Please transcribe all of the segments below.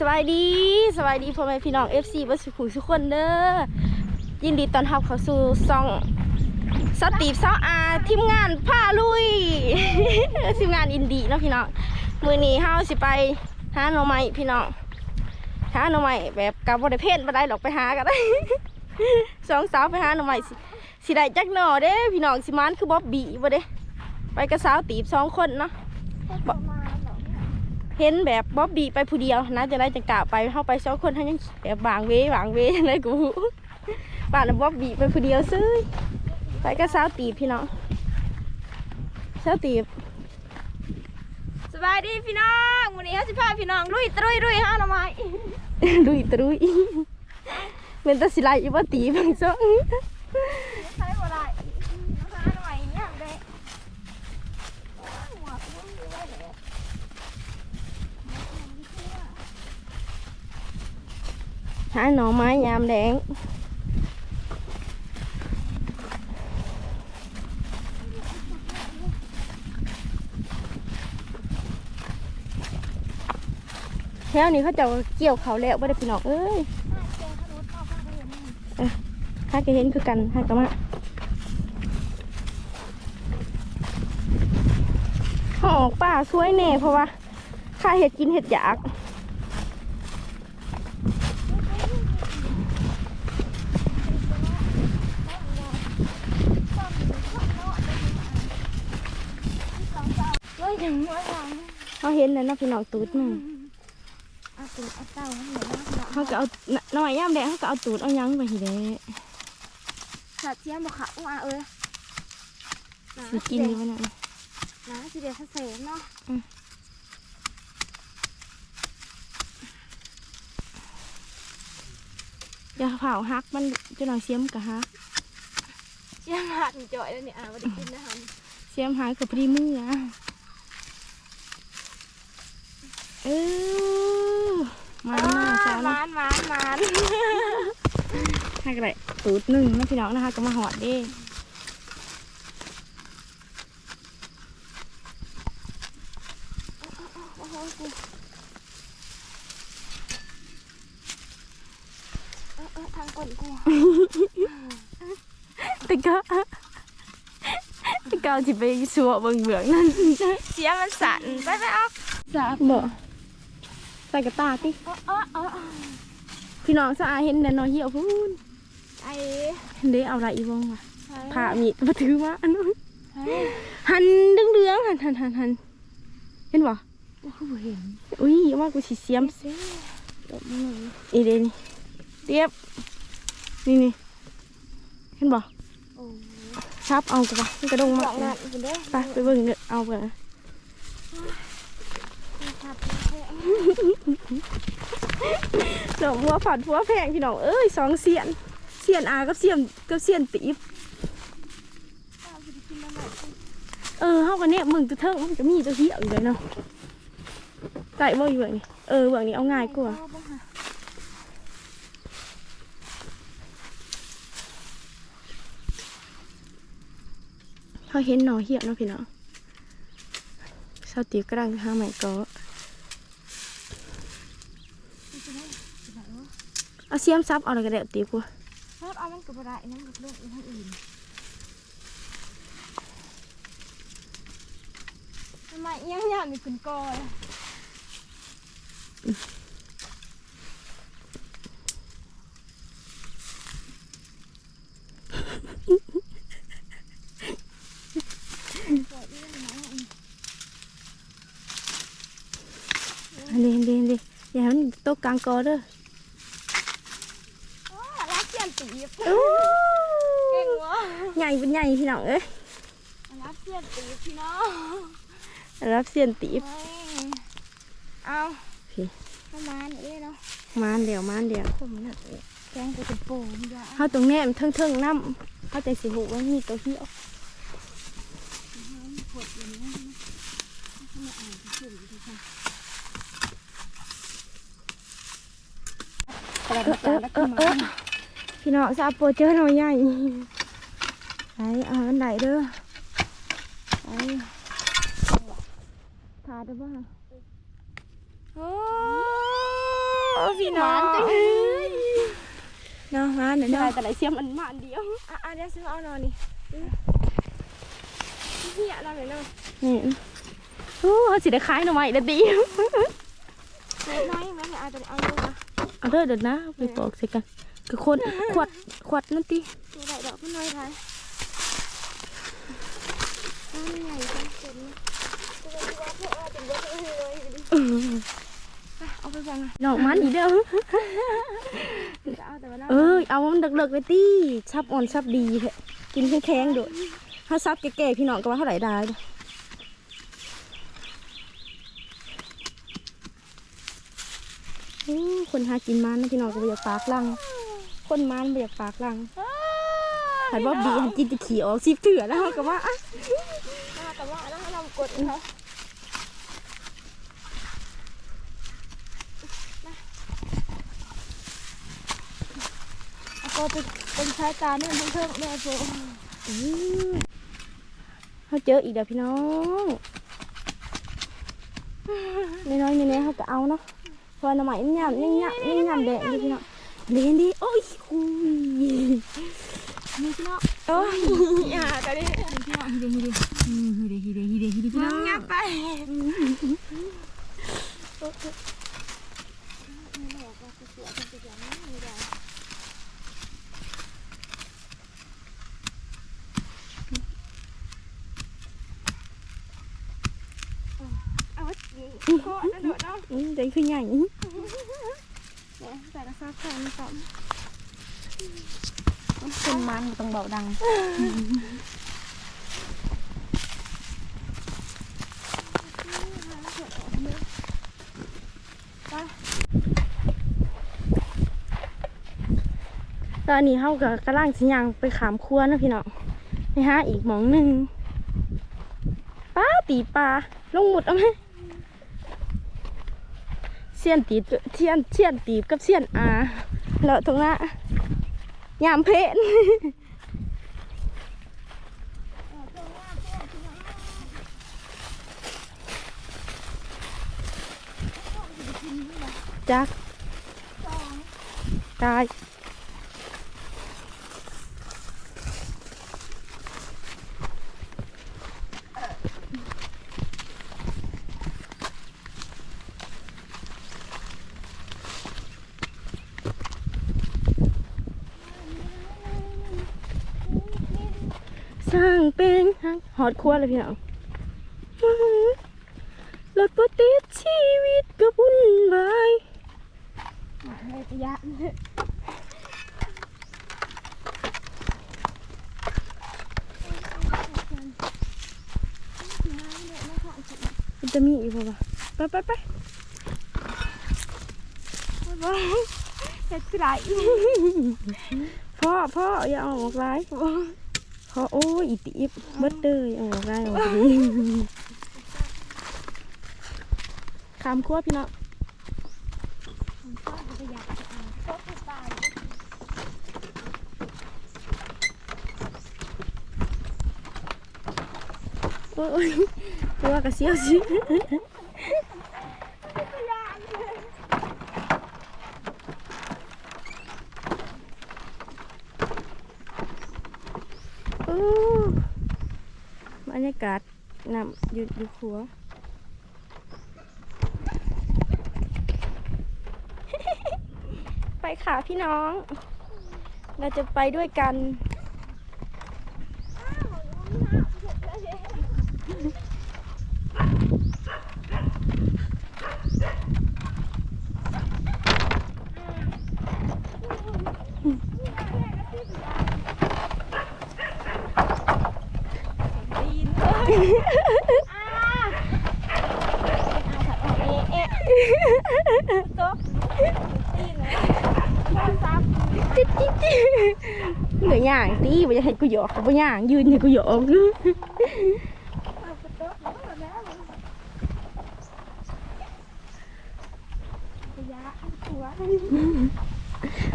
สบายดีสบายดีพ่อแม่พี่น้อง FC บัสขุมทุกคนเด้อยินดีต้อนรับเข้าสู่ซองสตีฟซออาทีมงานพาลุย ทีมงานอินดีเนาะพี่น้องมือนี้เฮาสิไปหาหน่อไม้พี่น้องหาหน่อไม้แบบกับบ่ได้เพ่นบ่ได้หรอกไปหาก็ได้สองสาวไปหาหน่อไม้สิสิได้จักหน่อเด้พี่น้องสิมานคือบ๊อบบี้บ่เด้ไปกับสาวตีบสองคนเนาะ เห็นแบบบ๊อบบี้ไปผู้เดียวนะจะได้จะกล่าวไปเข้าไปสองคนทั้งยังแบบบางเวบางเวยังไงกูบ้านบ๊อบบี้ไปผู้เดียวซื้อไปก็สาวตีพี่น้องสาวตีสบายดีพี่น้องวันนี้เขาสิพาพี่น้องลุยตรุยลุยห้าหน่อไม้ลุยตรุยเป็นตาสิไลอีบ่ตีบางซอง ใช้บ่ได้หาหน่อยเนี่ยเด้หัวกูไม่ได้เลย หาหน่อไม้ยามแดงแถวนี้เขาจะเกี่ยวเขาแล้วไม่ได้พี่น้องเอ้ยถ้าเจอเขารู้ต่อข้างเดินนี่ถ้าก็เห็นคือกันถ้าก็มาเขาออกป่าสวยแน่เพราะว่าข้าเห็ดกินเห็ดอยาก เฮ้ยถึงว่าหลัง เขาเห็นแล้วเนาะพี่น้องตูดมันอาตูเอาเต่าให้เหมือนมากเนาะเขาก็เอาหน่อยย่ามแดงเขาก็เอาตูดเอาหยังไปทีเด้สัตว์เทียมบอกค่ะว่าเอ้ยสิกินอยู่วะเนี่ยนะสิเดียวเสษเนาะอย่าเผาฮักมันจะหน่อยเสียมกับฮักเชี่ยมาถึงจ่อยแล้วเนี่ยอะวันนี้กินนะคะเสียมฮักกับพรีมืออะ เออมาหน้าสาวมนะานมานมานให้กันเลยตูดหนึ่งนะพี่น้องนะคะก็มาหอดเด้โอ้โหกูเออเออทางก่อนกูแต่ก็แต่ก็จะไปสัวเบิ่งเบื้องนั่นเสียมันสั่นไปไปเอาสาบ่ ใส่กระตาติเออเออเออพี่น้องสะอาเห็นแต่น้อยเหี่ยวพูนไอ้เด้เอาอะไรอีวงวะไอ้ผ่ามีดมาถือมาอันนู้นไอ้หันดึงเรืองๆหันหันหันหันเห็นบ่โอ้โหเห็นอุ้ยว่ากูสิเสียมเสียตบมืออีเดนี่เรียบนี่นี่เห็นบ่โอ้ชับเอากูปะมันกระดงหมาลังนั่นกูเด้ไปไปเบิ่งเด้อเอาไปครับ ดอกบัวผัดบัวแพงพี่น้องเอ้ยสองเสียนเสียนอากับเสียนกับเสียนตีบเออเฮากันเนี่ยมึงตัวเทิงมันจะมีตัวเหี้ยอยู่เลยเนาะไก่บ่อยู่เบื้องนี้เออเบื้องนี้เอาง่ายกว่าเขาเห็นหนอเหี้ยเนาะพี่น้องสาวตีบกำลังหาใหม่ก็ เอาเสียมซับเอาอะไรก็ได้ตีบกูรถเอามันกับอะไรนั่นกับเรื่องอื่นอื่นทำไมยังอยากมีคุณกอเลยอันนี้อันนี้อันนี้อย่าให้มันตกกลางกอเด้ออ๋อรักเสียนตีบ อู้ เก่งวะใหญ่เป็นใหญ่พี่น้องเอ้ยรักเสียนตีบพี่น้องรับเสียนตีบเฮ้ยเอาพี่ประมาณนี้เนาะมานเดียวมานเดียวผมเนี่ยแกงกูจะโป่งด้วยเขาตรงแนมเทิงเทิงๆน้ำเขาใจสิหูว่ามีตัวเหี้ยวเออเออเออเออ พี่น้องซาโปรเจอหน่อยใหญ่ไปเอาอันไหนเด้อไปทาได้บ้างโอ้พี่น้องหวานจังเลยเนาะมาเนาะได้เนาะแต่ไหนเสียมมันมาอันเดียวอะอะเดี๋ยวซื้อเอาหน่อยนี่เฮียเราเลยเนาะนี่โอ้สิได้ขายหน่อไม้เด้อติน้อยไหมเนี่ยอาจจะเอาดูนะเอาเด้อเดี๋ยวนะไปปอกใส่กัน คือคนขวดขวดนั่นติดูได้ดอกมันน้อยไรน้ำใหญ่จังเต็มเลยจะไปดูว่าพวกเราถึงว่าจะเลยเลยดิไปเอาไปบังอะดอกมันอีกเด้อจะเอาแต่ว่าน้เออเอามันเลิกๆเลยติชับอ่อนชับดีแท้กินแข็งๆโดดถ้าซับแก่ๆพี่น้องก็ว่าเท่าไหร่ได้เด้อโอ้คนหากินมันนะพี่น้องก็บ่อยากปากลัง คนมันบ่อยากปากลังำหันว่าบีหันจินจะขี่ออกซิบเถื่อแล้วก็ว่าอะแต่ว่าแล้วเรากดเขาเอาไปเป็นสายตาเนี่ยเพิ่มๆแม่โฟอื้อเขาเจออีกเดี๋ยวพี่น้องน้อยๆนี่ๆเขาก็เอาเนาะเพอหน่อไม้นี่ยำนี่ยำนี่ยำแดงดิพี่น้อง เลียนดิโอ้ยคุยนี่พี่น้องโอ้ยอย่าตอนนี้พี่น้องฮิเดฮิเดฮิเดฮิเดฮิเดฮิเดพี่น้องงับไปเอาโคตรโดดเนาะอืมใจคือใหญ่เนี่ยใส่กระซับแทนก่อนคนมันต้องเบาดังตอนนี้เขากับกำลังสิยังไปขามครัวนะพี่น้องไปหาอีกหมองหนึ่งป้าตีปลาลงหมุดเอาไหม เสียนตีบเทียนเทียนตีบกับเสียนอาแล้วตรงนั้นยามเพนจักตายสร้างเป็น ฮักหอดครัวเลยพี่น้องอื้อหือรถปติดชีวิตก็วุ่นวายเลยจะยะมันจะมีอีกป่ะไปไปไปเฮ็ดคือไรพ่อพ่ออย่าเอาอ อกร้ายพ่อโอ้อีตีบเบิดเลยเอาออกร้ายออกดีขามขั้วพี่เนาะโอ้ยตัวกระเซียวสิโอ้ บรรยากาศนำหยุดยู่ขัวไปค่ะพี่น้อง เราจะไปด้วยกัน จิ๊ดจิ๊ดจิ๊ดเหนื่อยย่างตีบ่จะ ให้กูหยอกก็บ่ย่างยืนให้กูหยอก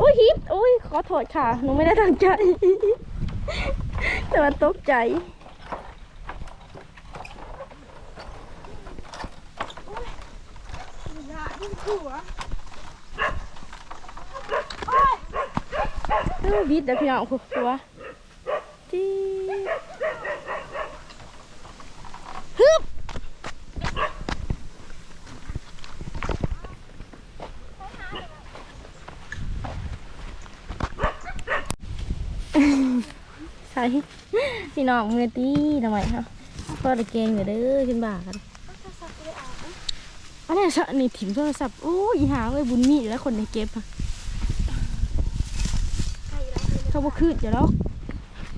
อุ้ยฮิปอุ้ยขอโทษค่ะหนูไม่ได้ตั้งใจ แต่มันตกใจยะที่หัวเออบิดเดี๋ยวพี่น้องผัวผัวที่ฮึบ ใช่พี่น้องมือตีทำไมครับก็ตะเกงอยู่เด้อขึ้นบ่ากันเอาโทรศัพท์ไปเอาอะอันนี้สะนี่ถิ่มโทรศัพท์โอ้ยอีหาเอ้ยบุญมีแล้วคนในเก็บอะใครแล้วคือเขาบ่คืดอยู่แล้ว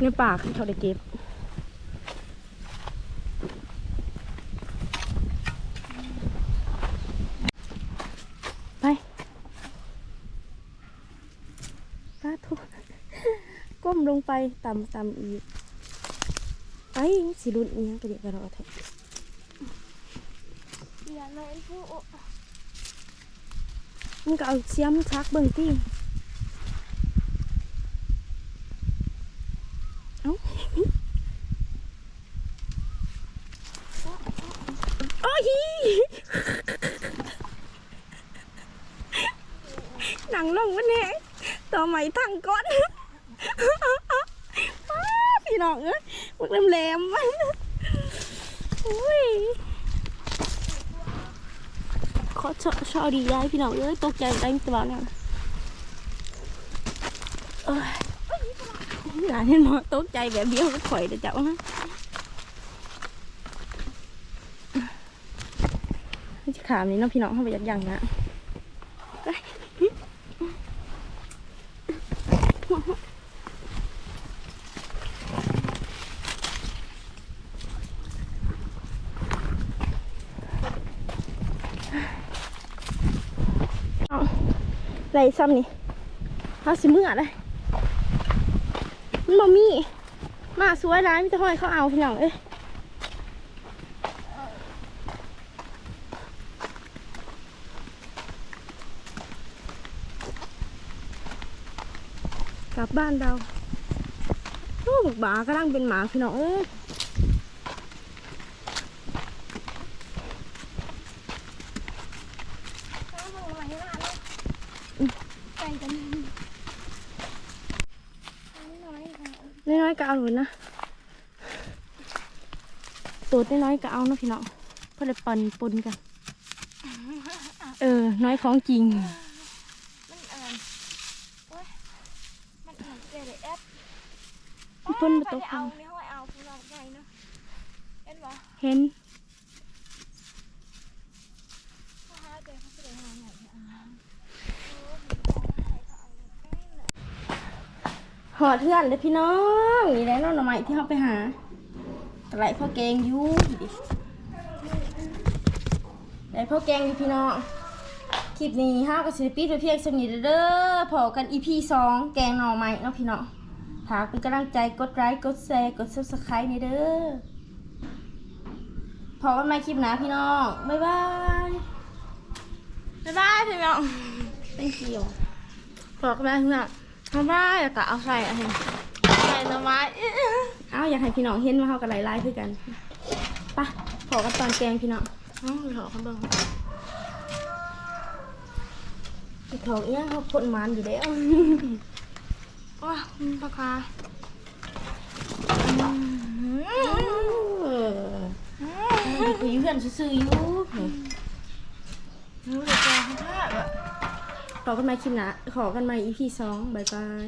ในปากเขาได้เก็บไปป้าทุกก้ม ลงไปต่ำต่ำอีกไปสิรุนอีหยังกระเดียกกระดอแท้เดี๋ยวเลยผู้โอ้มึงก็เอาเสียมชักเบิ่งติเอ้าโอ้ยหนังลงวันนี้ต่อไหมทั้งก้อนว้าพี่น้องเอ้ยพวกแหลมๆอุ้ย ขอชอชอดีย้ายพี่น้องเอ้ยตกใจได้ตัวเนี่ยเอ้ยหลานเห็นหมอตกใจแบบเบี้ยวก็ข่อยเดี๋ยวเจ้าฮะจะขามนี่เน้องพี่น้องเข้าไปยัดยังนะไปเอา ไรซ้ำนี่เอาสิเมื่อเลยมันบ่มีมาสวยร้ายมิตรห้อยเขาเอาพี่น้องเอ้ยกลับบ้านเราโอ้หมากำลังเป็นหมาพี่น้องเอ้ย เอาลงมาให้หน้าเลยใส่กันน้อยๆค่ะ น้อยๆ ก็เอาเลยนะตัวน้อยๆก็เอานะพี่น้องเพื่อเลยปนปนกัน เออ น้อยของจริง มันอ่านโอ้ยมันอ่านเกลยแอปเพิ่นมาตกเอาเนี่ยห้อยเอาผู้เราใหญ่เนาะเห็นปะเห็น พ่อฮาเจเขาเสด็จมาใหญ่เนี่ยอ่าโอ้ยใครเขาเอาใกล้เลย ห อดเทือนเลยพี่น้องนี่แหละน้องหน่อไม้ที่เขาไปหาตะไลพ่อแกงอยู่ดิได้พ่อแกงอยู่พี่น้องคลิปนี้ห้ากับศิลปินเพียงสนิทเด้อพอกัน EP สองแกงหน่อไม้เนาะพี่น้องฝากเป็นกำลังใจกดไลค์กดแชร์กด subscribe นี่เด้อพอกันใหม่คลิปหน้าพี่น้องบ๊ายบายบ๊ายบายพี่น้อง thank you พอกันใหม่พี่น้อง บ๊ายบายแล้วก็เอาใส่อะไรใส่หน่อไม้เอ้าอยากให้พี่น้องเห็นว่าเขากับไล่ไล่คือกันไปะพอกันตอนแกงพี่น้องอ๋อเหรอเขาเบิ่งอีกทองเอี้ยงเขาพ่นมันอยู่แล้วว้าปากกาเออคุยเพื่อนซื่อๆอยู่รู้แต่แกเขาพลาดอะ ขอกันมาคลิปหนะขอกันมา EP สองบายบาย